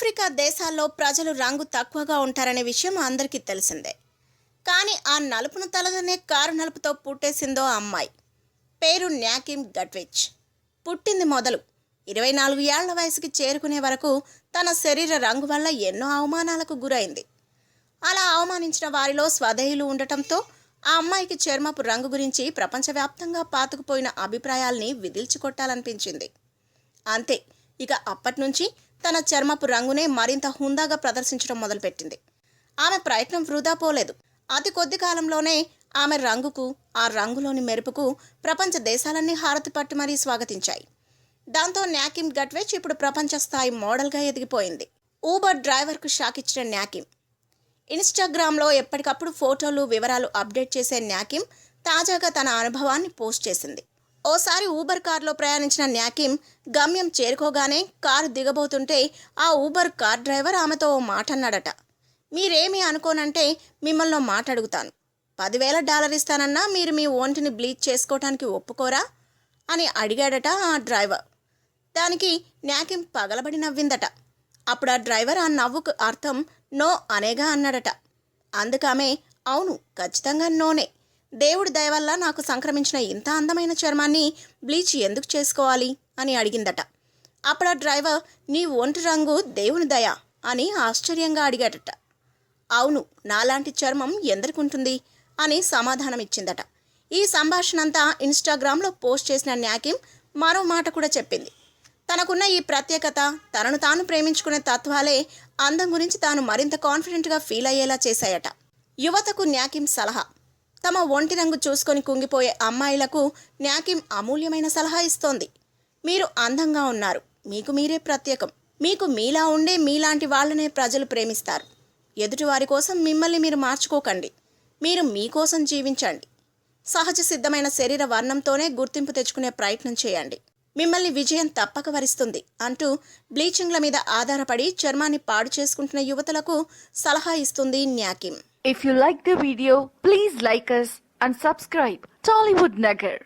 Africa దేశాల్లో ప్రజలు రంగు తక్కువగా ఉంటారనే విషయం అందరికీ తెలిసిందే. కానీ ఆ నలుపును తలదనే కారు నలుపుతో పుట్టేసిందో ఆ అమ్మాయి. పేరు న్యాకిమ్ గట్విచ్ పుట్టింది మొదలు ఇరవై నాలుగు ఏళ్ళ వయసుకి చేరుకునే వరకు తన శరీర రంగు వల్ల ఎన్నో అవమానాలకు గురైంది. అలా అవమానించిన వారిలో స్వదేయులు ఉండటంతో ఆ అమ్మాయికి చర్మపు రంగు గురించి ప్రపంచవ్యాప్తంగా పాతుకుపోయిన అభిప్రాయాల్ని విదిల్చి కొట్టాలనిపించింది అంతే ఇక అప్పటి నుంచి తన చర్మపు రంగునే మరింత హుందాగా ప్రదర్శించడం మొదలుపెట్టింది. ఆమె ప్రయత్నం వృధా పోలేదు. అతి కొద్ది కాలంలోనే ఆమె రంగుకు ఆ రంగులోని మెరుపుకు ప్రపంచ దేశాలన్నీ హారతి పట్టి మరీ స్వాగతించాయి. దాంతో న్యాకిమ్ గట్వెచ్ ఇప్పుడు ప్రపంచ స్థాయి మోడల్గా ఎదిగిపోయింది. ఊబర్ డ్రైవర్కు షాక్ ఇచ్చిన న్యాకిమ్. ఇన్స్టాగ్రామ్లో ఎప్పటికప్పుడు ఫోటోలు వివరాలు అప్డేట్ చేసే న్యాకిమ్ తాజాగా తన అనుభవాన్ని పోస్ట్ చేసింది. ఓసారి ఊబర్ కారులో ప్రయాణించిన న్యాకిమ్ గమ్యం చేరుకోగానే కారు దిగబోతుంటే ఆ ఊబర్ కార్ డ్రైవర్ ఆమెతో ఓ మాట అన్నాడట మీరేమి అనుకోనంటే మిమ్మల్ని మాట అడుగుతాను పదివేల డాలర్ ఇస్తానన్నా మీరు మీ ఒంటిని బ్లీచ్ చేసుకోవటానికి ఒప్పుకోరా? అని అడిగాడట ఆ డ్రైవర్. దానికి న్యాకిమ్ పగలబడి నవ్విందట. అప్పుడు ఆ డ్రైవర్ ఆ నవ్వుకు అర్థం నో అనేగా అన్నాడట. అందుకమే అవును ఖచ్చితంగా నోనే. దేవుడి దయ వల్ల నాకు సంక్రమించిన ఇంత అందమైన చర్మాన్ని బ్లీచ్ ఎందుకు చేసుకోవాలి? అని అడిగిందట. అప్పుడు ఆ డ్రైవర్ నీ ఒంటి రంగు దేవుని దయ అని ఆశ్చర్యంగా అడిగాడట. అవును నాలాంటి చర్మం ఎందరికుంటుంది? అని సమాధానం ఇచ్చిందట ఈ సంభాషణ అంతా ఇన్స్టాగ్రామ్లో పోస్ట్ చేసిన న్యాకిం మరో మాట కూడా చెప్పింది. తనకున్న ఈ ప్రత్యేకత తనను తాను ప్రేమించుకునే తత్వాలే అందం గురించి తాను మరింత కాన్ఫిడెంట్గా ఫీల్ అయ్యేలా చేశాయట. యువతకు న్యాకిం సలహా. తమ ఒంటి రంగు చూసుకొని కుంగిపోయే అమ్మాయిలకు న్యాకిం అమూల్యమైన సలహా ఇస్తోంది. మీరు అందంగా ఉన్నారు. మీకు మీరే ప్రత్యేకం. మీకు మీలా ఉండే మీలాంటి వాళ్ళనే ప్రజలు ప్రేమిస్తారు. ఎదుటివారి కోసం మిమ్మల్ని మీరు మార్చుకోకండి. మీరు మీకోసం జీవించండి. సహజ సిద్ధమైన శరీర వర్ణంతోనే గుర్తింపు తెచ్చుకునే ప్రయత్నం చేయండి. మిమ్మల్ని విజయం తప్పక వరిస్తుంది అంటూ బ్లీచింగ్ల మీద ఆధారపడి చర్మాన్ని పాడు చేసుకుంటున్న యువతలకు సలహా ఇస్తుంది న్యాకిమ్. If you like the video please like us and subscribe Tollywood Nagar